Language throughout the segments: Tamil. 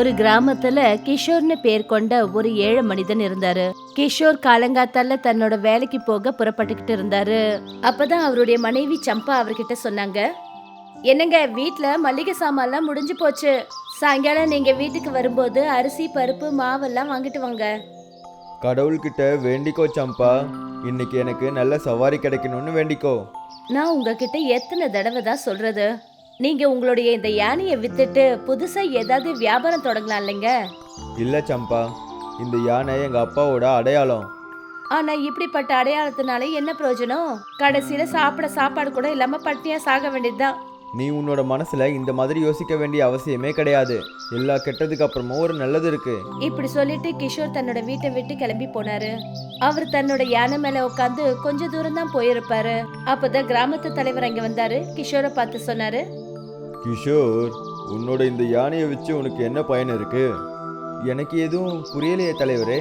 ஒரு கிராமத்துல கிஷோர்னு பேர் கொண்ட ஒரு ஏழை மனிதன் இருந்தாரு. கிஷோர் காலங்காத்தால தன்னோட வேலைக்கு போக புறப்பட்டுக்கிட்டு இருந்தாரு. அப்பதான் அவருடைய மனைவி சம்பா அவர்கிட்ட சொன்னாங்க என்னங்க வீட்ல மளிகை சாமான்லாம் முடிஞ்சு போச்சு. சாயங்காலம் நீங்க வீட்டுக்கு வரும்போது அரிசி பருப்பு மாவெல்லாம் வாங்கிட்டு வாங்க. கடவுள்கிட்ட வேண்டிக்கோ சம்பா. இன்னைக்கு எனக்கு நல்ல சவாரி கிடைக்கணும்னு வேண்டிக்கோ. நான் உங்ககிட்ட எத்தனை தடவை தான் சொல்றது நீங்க உங்களுடைய இந்த யானையை வித்துட்டு புதுசா ஏதாவது வியாபாரம் தொடங்கலாம் இல்லைங்க? இல்லை சம்பா இந்த யானை எங்கள் அப்பாவோட அடையாளம். ஆனா இப்படிப்பட்ட அடையாளத்தினால என்ன பிரயோஜனம்? கடைசியில சாப்பிட சாப்பாடு கூட இல்லாம பட்டினியா சாக வேண்டியதுதான். நீ உன்னோட மனசுல இந்த மாதிரி யோசிக்க வேண்டிய அவசியமே கிடையாது. எல்லா கெட்டதுக்கு அப்புறமும் ஒரு நல்லது இருக்கு. இப்படி சொல்லிட்டு கிஷோர் தன்னோட வீட்டை விட்டு கிளம்பி போனாரு. அவர் தன்னோட யானை மேல உட்காந்து கொஞ்ச தூரம் தான் போயிருப்பாரு. அப்பதான் கிராமத்து தலைவர் அங்க வந்தாரு. கிஷோரை பார்த்து சொன்னாரு கிஷோர் உன்னோட இந்த யானையை வச்சு உனக்கு என்ன பயன் இருக்கு? எனக்கு எதுவும் புரியலையே தலைவரே.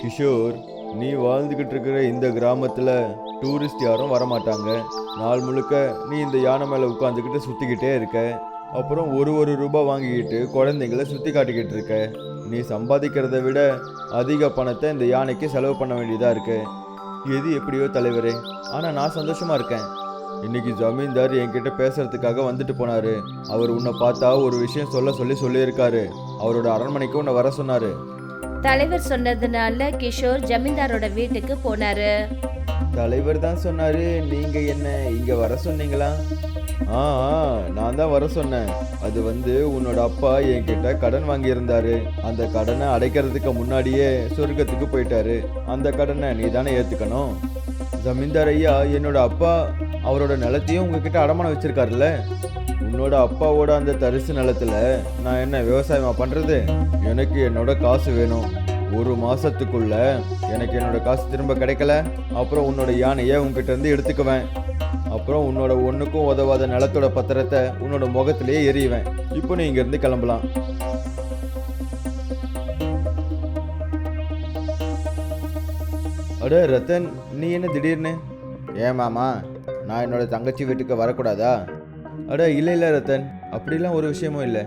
கிஷோர் நீ வாழ்ந்துக்கிட்டு இருக்கிற இந்த கிராமத்தில் டூரிஸ்ட் யாரும் வரமாட்டாங்க. நாள் முழுக்க நீ இந்த யானை மேலே உட்காந்துக்கிட்டு சுற்றிக்கிட்டே இருக்க. அப்புறம் ஒரு ஒரு ரூபாய் வாங்கிக்கிட்டு குழந்தைங்கள சுற்றி காட்டிக்கிட்டு இருக்க. நீ சம்பாதிக்கிறத விட அதிக பணத்தை இந்த யானைக்கு செலவு பண்ண வேண்டியதாக இருக்கு. எது எப்படியோ தலைவரே. ஆனால் நான் சந்தோஷமாக இருக்கேன். இன்னைக்கு ஜமீன்தார் என்கிட்ட பேசுறதுக்காக வந்துட்டு போனாரு. அவர் உன்னை பார்த்தா ஒரு விஷயம் சொல்ல சொல்லி சொல்லியிருக்காரு. அவரோட அரண்மனைக்கு உன்னை வர சொன்னாரு. தலைவர் சொன்னதுனால கிஷோர் ஜமீன்தாரோட வீட்டுக்கு போனாரு. தலைவர் தான் சொன்னாரு நீங்க என்ன இங்க வர சொன்னீங்களா? ஆ நான் தான் வர சொன்னேன். அது வந்து உன்னோட அப்பா என்கிட்ட கடன் வாங்கியிருந்தாரு. அந்த கடனை அடைக்கிறதுக்கு முன்னாடியே சொர்க்கத்துக்கு போயிட்டாரு. அந்த கடனை நீ தானே ஏத்துக்கணும்? ஜமீன்தார் ஐயா என்னோட அப்பா அவரோட நிலத்தையும் உங்ககிட்ட அடமானம் வச்சிருக்காருல்ல? உன்னோட அப்பாவோட அந்த தரிசு நிலத்துல நான் என்ன விவசாயமா பண்றது? எனக்கு என்னோட காசு வேணும். ஒரு மாசத்துக்குள்ள எனக்கு என்னோட காசு திரும்ப கிடைக்கல. அப்புறம் உன்னோட யானையை உங்ககிட்ட இருந்து எடுத்துக்குவேன். அப்புறம் உன்னோட ஒண்ணுக்கும் உதவாத நிலத்தோட பத்திரத்தை உன்னோட முகத்திலேயே எறியுவேன் இப்போ நீ இங்கேருந்து கிளம்பலாம். அட ரத்தன் நீ என்ன திடீர்னு? ஏன் மாமா நான் என்னோட தங்கச்சி வீட்டுக்கு வரக்கூடாதா? அட இல்லை இல்லை ரத்தன் அப்படிலாம் ஒரு விஷயமும் இல்லை.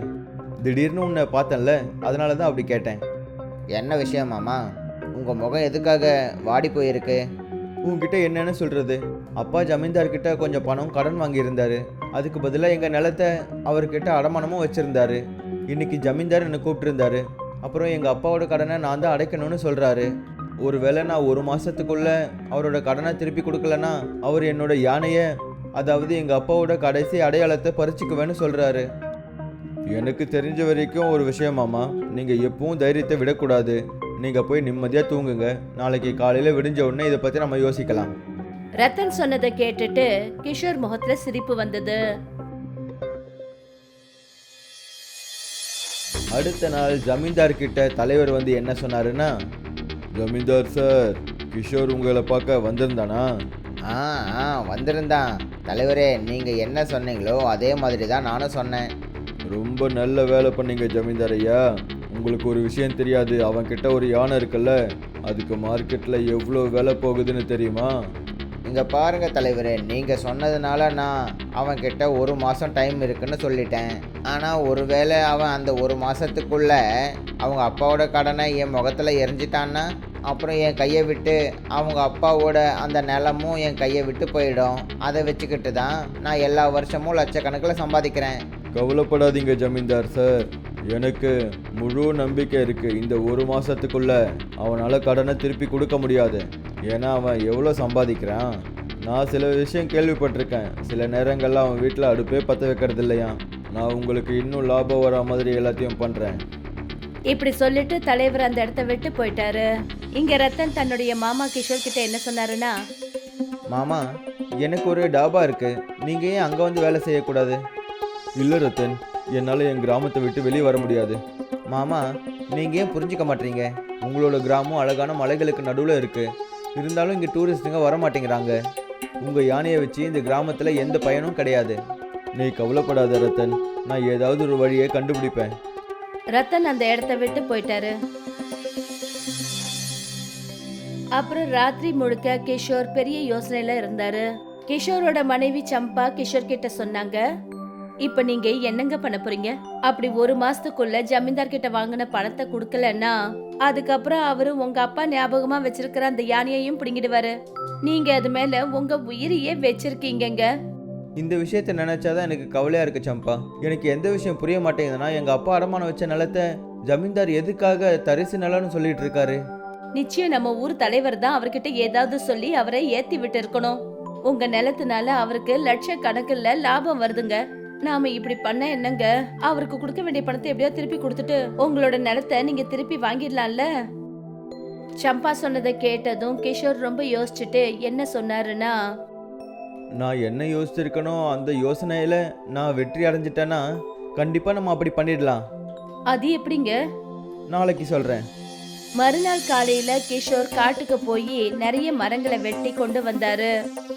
திடீர்னு உன்னை பார்த்தேன்ல அதனால தான் அப்படி கேட்டேன். என்ன விஷயம் மாமா? உங்கள் முகம் எதுக்காக வாடி போயிருக்கு? உன்கிட்ட என்னன்னு சொல்றது? அப்பா ஜமீன்தார்கிட்ட கொஞ்சம் பணம் கடன் வாங்கியிருந்தாரு. அதுக்கு பதிலாக எங்கள் நிலத்தை அவர்கிட்ட அடமானமும் வச்சிருந்தாரு. இன்னைக்கு ஜமீன்தார் என்னை கூப்பிட்டுருந்தாரு. அப்புறம் எங்கள் அப்பாவோட கடனை நான் தான் அடைக்கணும்னு சொல்கிறாரு ஒருவேளை நான் ஒரு மாதத்துக்குள்ள அவரோட கடனை திருப்பி கொடுக்கலனா அவர் என்னோட யானையை அதாவது எங்கள் அப்பாவோட கடைசி அடையாளத்தை பறிச்சுக்குவேன்னு சொல்கிறாரு எனக்கு தெரிஞ்ச வரைக்கும் ஒரு விஷயமாமா நீங்கள் எப்பவும் தைரியத்தை விடக்கூடாது. நீங்கள் போய் நிம்மதியாக தூங்குங்க. நாளைக்கு காலையில் விடிஞ்ச உடனே இதை பற்றி நம்ம யோசிக்கலாம். ரத்தன் சொன்னதை கேட்டுட்டு கிஷோர் முகத்துல சிரிப்பு வந்தது. அடுத்த நாள் ஜமீன்தார் கிட்ட தலைவர் வந்து என்ன சொன்னாருன்னா ஜமீன்தார் சார் கிஷோர் உங்களை பார்க்க வந்திருந்தானா? ஆ ஆ வந்திருந்தான். தலைவரே நீங்கள் என்ன சொன்னீங்களோ அதே மாதிரி தான் நானும் சொன்னேன். ரொம்ப நல்ல வேலை பண்ணீங்க ஜமீன்தார் ஐயா. உங்களுக்கு ஒரு விஷயம் தெரியாது அவன்கிட்ட ஒரு யானை இருக்குல்ல அதுக்கு மார்க்கெட்டில் எவ்வளோ விலை போகுதுன்னு தெரியுமா? இங்கே பாருங்க தலைவர் நீங்கள் சொன்னதுனால நான் அவன்கிட்ட ஒரு மாதம் டைம் இருக்குன்னு சொல்லிட்டேன். ஆனால் ஒருவேளை அவன் அந்த ஒரு மாதத்துக்குள்ளே அவங்க அப்பாவோட கடனை என் முகத்தில் எரிஞ்சிட்டான்னா அப்புறம் என் கையை விட்டு அவங்க அப்பாவோட அந்த நிலமும் என் கையை விட்டு போயிடும். அதை வச்சுக்கிட்டு தான் நான் எல்லா வருஷமும் லட்சக்கணக்கில் சம்பாதிக்கிறேன். கவலைப்படாதீங்க ஜமீன்தார் சார். எனக்கு முழு நம்பிக்கை இருக்குது இந்த ஒரு மாதத்துக்குள்ளே அவனால் கடனை திருப்பி கொடுக்க முடியாது. ஏன்னா அவன் எவ்வளோ சம்பாதிக்கிறான்? நான் சில விஷயம் கேள்விப்பட்டிருக்கேன். சில நேரங்கள்ல அவன் வீட்டில் அடுப்பே பற்ற வைக்கிறது இல்லையா நான் உங்களுக்கு இன்னும் லாபம் வர மாதிரி எல்லாத்தையும் பண்ணுறேன் இப்படி சொல்லிட்டு தலைவர் அந்த இடத்த விட்டு போயிட்டாரு. இங்க ரத்தன் தன்னுடைய மாமா கிஷோர் கிட்ட என்ன சொன்னாருன்னா மாமா எனக்கு ஒரு டாபா இருக்கு. நீங்கள் ஏன் அங்கே வந்து வேலை செய்யக்கூடாது? இல்லை ரத்தன் என்னால் என் கிராமத்தை விட்டு வெளியே வர முடியாது. மாமா நீங்கள் ஏன் புரிஞ்சுக்க மாட்டீங்க? உங்களோட கிராமம் அழகான மலைகளுக்கு நடுவில் இருக்கு. இருந்தாலும் இங்கே டூரிஸ்ட்டுங்க வர மாட்டேங்கிறாங்க உங்கள் யானையை வச்சு இந்த கிராமத்தில் எந்த பயனும் கிடையாது. நீ கவலைப்படாத ரத்தன் நான் ஏதாவது ஒரு வழியை கண்டுபிடிப்பேன். ரத்தன் அந்த இடத்த விட்டு போயிட்டாரு. அப்புறம் ராத்திரி முழுக்க கிஷோர் பெரிய யோசனையில இருந்தாரு. கிஷோரோட மனைவி சம்பா கிஷோர் கிட்ட சொன்னாங்க இப்ப நீங்க என்னங்க பண்ண போறீங்க? அப்படி ஒரு மாசத்துக்குள்ள ஜமீன்தார் கிட்ட வாங்கின பணத்தை கொடுக்கலன்னா அதுக்கப்புறம் அவரு உங்க அப்பா ஞாபகமா வச்சிருக்கிற அந்த யானையையும் பிடுங்கிடுவாரு. நீங்க அது மேல உங்க உயிரையே வச்சிருக்கீங்கங்க. இந்த விஷயத்தை நினைச்சாதான் எனக்கு கவலையா இருக்கு சம்பா. எனக்கு எந்த விஷயம் புரிய மாட்டேங்குதுன்னா எங்க அப்பா அடமானம் வச்ச நிலத்தை ஜமீன்தார் எதுக்காக தரிசு நிலம்னு சொல்லிட்டு இருக்காரு? நிச்சயம் நம்ம ஊர் தலைவர் தான் அவர்கிட்ட ஏதாவது சொல்லி அவரை ஏத்தி விட்டு இருக்கணும். உங்க நிலத்தினால அவருக்கு லட்சக்கணக்கில் லாபம் வருதுங்க. நாம இப்படி பண்ண என்னங்க? அவருக்கு கொடுக்க வேண்டிய பணத்தை எப்படியோ திருப்பி கொடுத்துட்டு உங்களோட நிலத்தை நீங்க திருப்பி வாங்கிடலாம்ல? சம்பா சொன்னதை கேட்டதும் கிஷோர் ரொம்ப யோசிச்சுட்டு என்ன சொன்னாருன்னா நான் என்ன யோசிச்சிருக்கனோ அந்த யோசனையில நான் வெற்றி அடைஞ்சிட்டேன்னா கண்டிப்பா நம்ம அப்படி பண்ணிடலாம். அது எப்படிங்க? நாளைக்கு சொல்றேன். மறுநாள் காலையில கிஷோர் காட்டுக்கு போய் நிறைய மரங்களை வெட்டி கொண்டு வந்தாரு.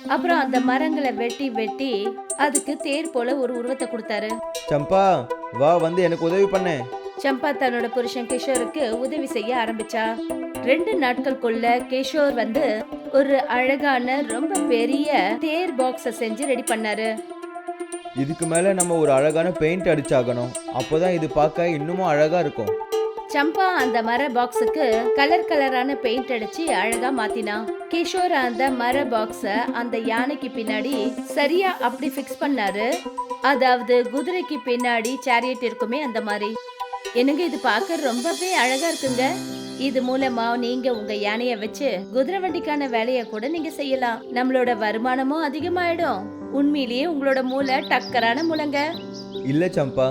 அப்புறம் அந்த மரங்களை வெட்டி வெட்டி அதுக்கு தேர் போல ஒரு உருவத்தை கொடுத்தாரு. சம்பா வா வந்து எனக்கு உதவி பண்ணு. சம்பா தன்னோட புருஷன் கிஷோருக்கு உதவி செய்ய ஆரம்பிச்சா. ரெண்டு நாட்களுக்குள்ள கிஷோர் வந்து ஒரு அழகான ரொம்ப பெரிய தேர் பாக்ஸ செஞ்சு ரெடி பண்ணாரு. இதுக்கு மேல நம்ம ஒரு அழகான பெயிண்ட் அடிச்சாகணும். அப்போதான் இது பார்க்க இன்னமும் அழகா இருக்கும். சம்பா அந்த மர பாக்ஸுக்கு கலர் கலரான பெயிண்ட் அடிச்சு அழகா மாத்தினா. கிஷோர் அந்த மர பாக்ஸ அந்த யானைக்கு பின்னாடி சரியா அப்படி ஃபிக்ஸ் பண்ணாரு. அதாவது குதிரைக்கு பின்னாடி சேரியட் இருக்குமே அந்த மாதிரி. எனக்கு இது பார்க்க ரொம்பவே அழகா இருக்குங்க. இது மூலமா நீங்க உங்க யானைய வச்சு குதிரை வண்டிக்கான வேலைய கூட நீங்க செய்யலாம். நம்மளோட வருமானமும் அதிகமாயிடும். உண்மையிலேயே உங்களோட மூளை டக்கரான மூளைங்க. இல்ல சம்பா.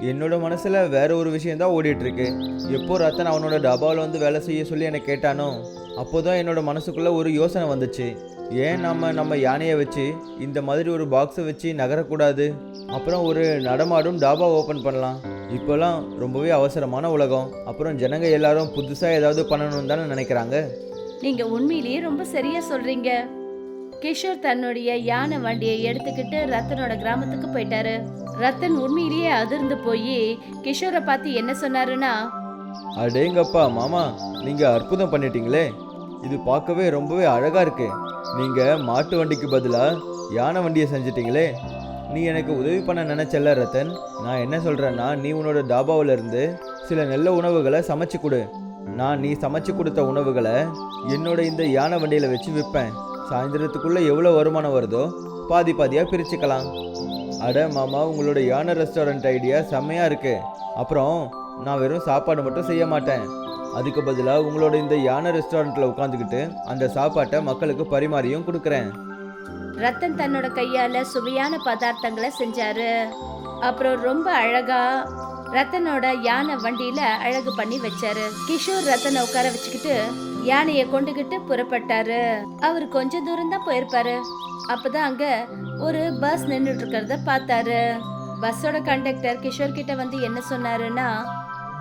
என்னோட மனசில் வேற ஒரு விஷயம் தான் எப்போ ரத்தன் அவனோட டபாவில் வந்து வேலை செய்ய சொல்லி என்னை கேட்டானோ அப்போதான் என்னோட மனசுக்குள்ளே ஒரு யோசனை வந்துச்சு. ஏன் நம்ம நம்ம யானையை வச்சு இந்த மாதிரி ஒரு பாக்ஸை வச்சு நகரக்கூடாது? அப்புறம் ஒரு நடமாடும் டாபா ஓப்பன் பண்ணலாம். இப்போலாம் ரொம்பவே அவசரமான உலகம். அப்புறம் ஜனங்க எல்லாரும் புதுசாக ஏதாவது பண்ணணும்னு தானே நினைக்கிறாங்க? நீங்கள் உண்மையிலேயே ரொம்ப சரியாக சொல்கிறீங்க கிஷோர் தன்னுடைய யானை வண்டியை எடுத்துக்கிட்டு ரத்தனோட கிராமத்துக்கு போயிட்டாரு. ரத்தன் உண்மையிலேயே அதிர்ந்து போய் கிஷோரை பார்த்து என்ன சொன்னாருன்னா அடேங்கப்பா மாமா நீங்க அற்புதம் பண்ணிட்டீங்களே. இது பார்க்கவே ரொம்பவே அழகா இருக்கு. நீங்க மாட்டு வண்டிக்கு பதிலா யானை வண்டியை செஞ்சிட்டீங்களே. நீ எனக்கு உதவி பண்ண நினைச்சல ரத்தன். நான் என்ன சொல்றேன்னா நீ உன்னோட டாபாவுல இருந்து சில நல்ல உணவுகளை சமைச்சு கொடு. நான் நீ சமைச்சு கொடுத்த உணவுகளை என்னோட இந்த யானை வண்டியில வச்சு விற்பேன். சாயந்தரத்துக்குள்ளே எவ்வளோ வருமானம் வருதோ பாதி பாதியாக பிரிச்சுக்கலாம். அட மாமா உங்களோட யானை ரெஸ்டாரண்ட் ஐடியா செம்மையாக இருக்கு. அப்புறம் நான் வெறும் சாப்பாடு மட்டும் செய்ய மாட்டேன். அதுக்கு பதிலாக உங்களோட இந்த யானை ரெஸ்டாரண்ட்டில் உட்காந்துக்கிட்டு அந்த சாப்பாட்டை மக்களுக்கு பரிமாறியும் கொடுக்குறேன். ரத்தன் தன்னோட கையால சுவையான பதார்த்தங்களை செஞ்சாரு. அப்புறம் ரொம்ப அழகா ரத்தனோட யானை வண்டியில அழகு பண்ணி வச்சாரு. கிஷோர் ரத்தனை உட்கார வச்சுக்கிட்டு யானைய கொண்டுகிட்டு புறப்பட்டாரு. அவர் கொஞ்ச தூரம் தான் போயிருப்பாரு. அப்பதான் அங்க ஒரு பஸ் நின்னுட்டு இருக்கிறத பார்த்தாரு. பஸ்ஸோட கண்டக்டர் கிஷோர் கிட்ட வந்து என்ன சொன்னாருன்னா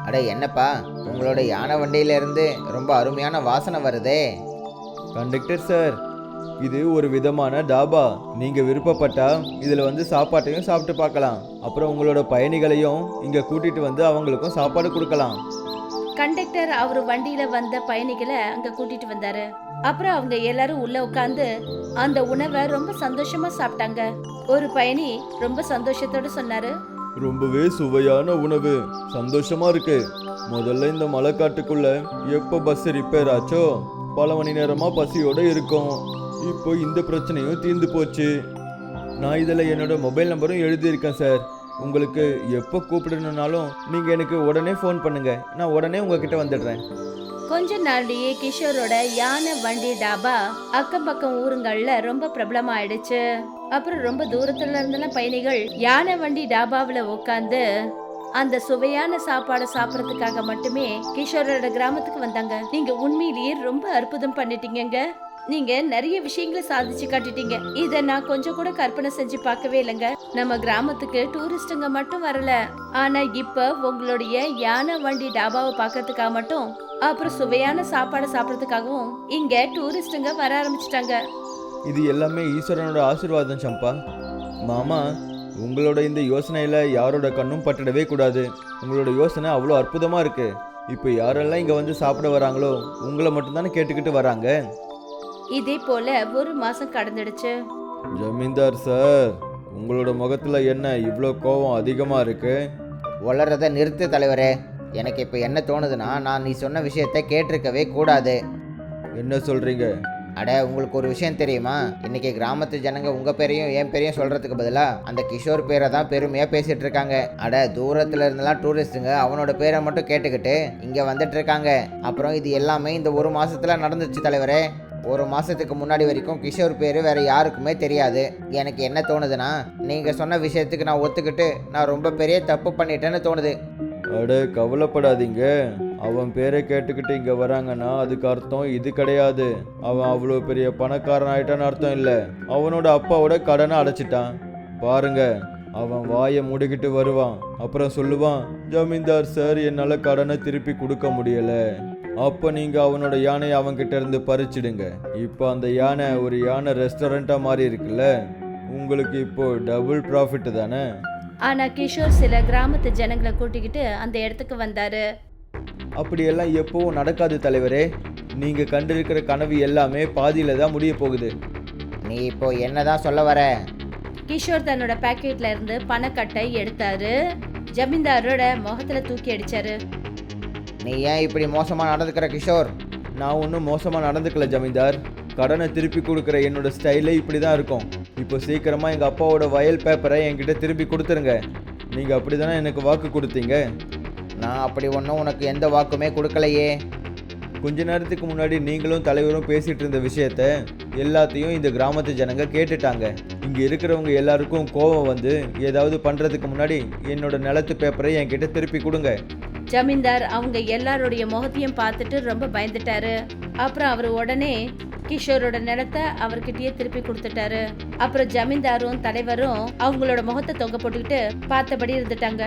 அட என்னப்பா? உங்களோட யானை வண்டியில இருந்து ரொம்ப அருமையான வாசனை வருதே. கண்டக்டர் சார் இது ஒரு விதமான டாபா நீங்கள் விருப்பப்பட்டா இதில் வந்து சாப்பாட்டையும் சாப்பிட்டு பார்க்கலாம். அப்புறம் உங்களோட பயணிகளையும் இங்கே கூட்டிகிட்டு வந்து அவங்களுக்கும் சாப்பாடு கொடுக்கலாம். கண்டக்டர் அவர் வண்டியில வந்த பயணிகளை அங்க கூட்டிட்டு வந்தாரு. அப்புறம் அவங்க எல்லாரும் உள்ள உட்காந்து அந்த உணவை ரொம்ப சந்தோஷமா சாப்பிட்டாங்க. ஒரு பயணி ரொம்ப சந்தோஷத்தோட சொன்னாரு. ரொம்பவே சுவையான உணவு. சந்தோஷமா இருக்கு. முதல்ல இந்த மலைக்காட்டுக்குள்ள எப்போ பஸ் ரிப்பேர் ஆச்சோ பல மணி நேரமா பசியோட இருக்கும். இப்போ இந்த பிரச்சனையும் தீர்ந்து போச்சு. நான் இதில் என்னோட மொபைல் நம்பரும் எழுதியிருக்கேன் சார் உங்களுக்கு எப்போ கூப்பிடணுன்னாலும் நீங்கள் எனக்கு உடனே ஃபோன் பண்ணுங்க. நான் உடனே உங்ககிட்ட வந்துடுறேன். கொஞ்ச நாள்லயே கிஷோரோட யானை வண்டி டாபா அக்கம் பக்கம் ஊருங்கள்ல ரொம்ப பிரபலமாயிடுச்சு. அப்புறம் ரொம்ப தூரத்துல இருந்தெல்லாம் பயணிகள் யானை வண்டி டாபாவில உட்காந்து அந்த சுவையான சாப்பாடை சாப்பிடறதுக்காக மட்டுமே கிஷோரோட கிராமத்துக்கு வந்தாங்க. நீங்க உண்மையிலேயே ரொம்ப அற்புதம் பண்ணிட்டீங்க நீங்க நிறைய விஷயங்களை சாதிச்சு காட்டிட்டீங்க. இத நான் கொஞ்சம் கூட கற்பனை செஞ்சு பார்க்கவே இல்லைங்க. நம்ம கிராமத்துக்கு டூரிஸ்டுங்க மட்டும் வரல. ஆனா இப்ப உங்களுடைய யானை வண்டி டாபாவை பார்க்கறதுக்காக மட்டும் அப்புறம் சுவையான சாப்பாடு சாப்பிடறதுக்காகவும் இங்க டூரிஸ்டுங்க வர ஆரம்பிச்சிட்டாங்க. இது எல்லாமே ஈஸ்வரனோட ஆசீர்வாதம் சம்பா. மாமா உங்களோட இந்த யோசனையில் யாரோட கண்ணும் பட்டுடவே கூடாது. உங்களோட யோசனை அவ்வளோ அற்புதமாக இருக்கு. இப்போ யாரெல்லாம் இங்கே வந்து சாப்பிட வராங்களோ உங்களை மட்டும்தானே கேட்டுக்கிட்டு வராங்க? இதே போல ஒரு மாசம் கடந்துடுச்சு. ஜமீன்தார் சார் உங்களோட முகத்துல என்ன இவ்வளோ கோவம் அதிகமா இருக்கு? வளர்றத நிறுத்து தலைவரே. எனக்கு இப்போ என்ன தோணுதுன்னா நான் நீ சொன்ன விஷயத்தை கேட்டிருக்கவே கூடாது. என்ன சொல்றீங்க? அட உங்களுக்கு ஒரு விஷயம் தெரியுமா? இன்னைக்கு கிராமத்து ஜனங்க உங்க பேரையும் என் பேரையும் சொல்றதுக்கு பதிலா அந்த கிஷோர் பேரை தான் பெருமையா பேசிட்டு இருக்காங்க. அட தூரத்துல இருந்தெல்லாம் டூரிஸ்ட்டுங்க அவனோட பேரை மட்டும் கேட்டுக்கிட்டு இங்க வந்துட்டு இருக்காங்க. அப்புறம் இது எல்லாமே இந்த ஒரு மாசத்துல நடந்துச்சு தலைவரே. ஒரு மாசத்துக்கு முன்னாடி வரைக்கும் கிஷோர் பேர் வேற யாருக்குமே தெரியாது. எனக்கு என்ன தோணுதுன்னா நீங்க சொன்ன விஷயத்துக்கு நான் ஒத்துக்கிட்டு நான் ரொம்ப பெரிய தப்பு பண்ணிட்டேன்னு தோணுது. அட கவலைப்படாதீங்க. அவன் பேரை கேட்டுக்கிட்டு இங்க வராங்கன்னா அதுக்கு அர்த்தம் இது கிடையாது. அவன் அவ்வளோ பெரிய பணக்காரன் ஆயிட்டான்னு அர்த்தம் இல்லை. அவனோட அப்பாவோட கடனை அடைச்சிட்டான். பாருங்க அவன் வாயை மூடிக்கிட்டு வருவான். அப்புறம் சொல்லுவான் ஜமீன்தார் சார் என்னால் கடனை திருப்பி கொடுக்க முடியலை. அப்போ நீங்கள் அவனோட யானையை அவன்கிட்ட இருந்து பறிச்சிடுங்க. இப்போ அந்த யானை ஒரு யானை ரெஸ்டாரண்ட்டாக மாறி இருக்குல்ல? உங்களுக்கு இப்போ டபுள் ப்ராஃபிட் தானே? ஆனா கிஷோர் சில கிராமத்து ஜனங்களை கூட்டிக்கிட்டு அந்த இடத்துக்கு வந்தாரு. அப்படியெல்லாம் எப்பவும் நடக்காது தலைவரே. நீங்க கண்டிருக்கிற கனவு எல்லாமே பாதியில தான் முடிய போகுது. நீ இப்போ என்னதான் சொல்ல வர? கிஷோர் தன்னோட பாக்கெட்ல இருந்து பணக்கட்டை எடுத்தாரு. ஜமீன்தாரோட முகத்துல தூக்கி அடிச்சாரு. நீ ஏன் இப்படி மோசமாக நடந்துக்கிற கிஷோர்? நான் ஒன்றும் மோசமாக நடந்துக்கல ஜமீன்தார். கடனை திருப்பி கொடுக்குற என்னோட ஸ்டைலே இப்படி தான் இருக்கும். இப்போ சீக்கிரமாக எங்கள் அப்பாவோட வயல் பேப்பரை என்கிட்ட திருப்பி கொடுத்துருங்க. நீங்கள் அப்படி தானே எனக்கு வாக்கு கொடுத்தீங்க? நான் அப்படி ஒன்றும் உனக்கு எந்த வாக்குமே கொடுக்கலையே. கொஞ்ச நேரத்துக்கு முன்னாடி நீங்களும் தலைவரும் பேசிகிட்டு இருந்த விஷயத்த எல்லாத்தையும் இந்த கிராமத்து ஜனங்க கேட்டுட்டாங்க. இங்கே இருக்கிறவங்க எல்லாருக்கும் கோபம் வந்து ஏதாவது பண்ணுறதுக்கு முன்னாடி என்னோட நிலத்து பேப்பரை என்கிட்ட திருப்பி கொடுங்க. ஜமீன்தார் அவங்க எல்லாருடைய முகத்தையும் பார்த்துட்டு ரொம்ப பயந்துட்டாரு. அப்புறம் அவர் உடனே கிஷோரோட நிலத்தை அவர்கிட்டயே திருப்பி கொடுத்துட்டாரு. அப்புறம் ஜமீன்தாரும் தலைவரும் அவங்களோட முகத்தை தொங்க போட்டுக்கிட்டு பார்த்தபடி இருந்துட்டாங்க.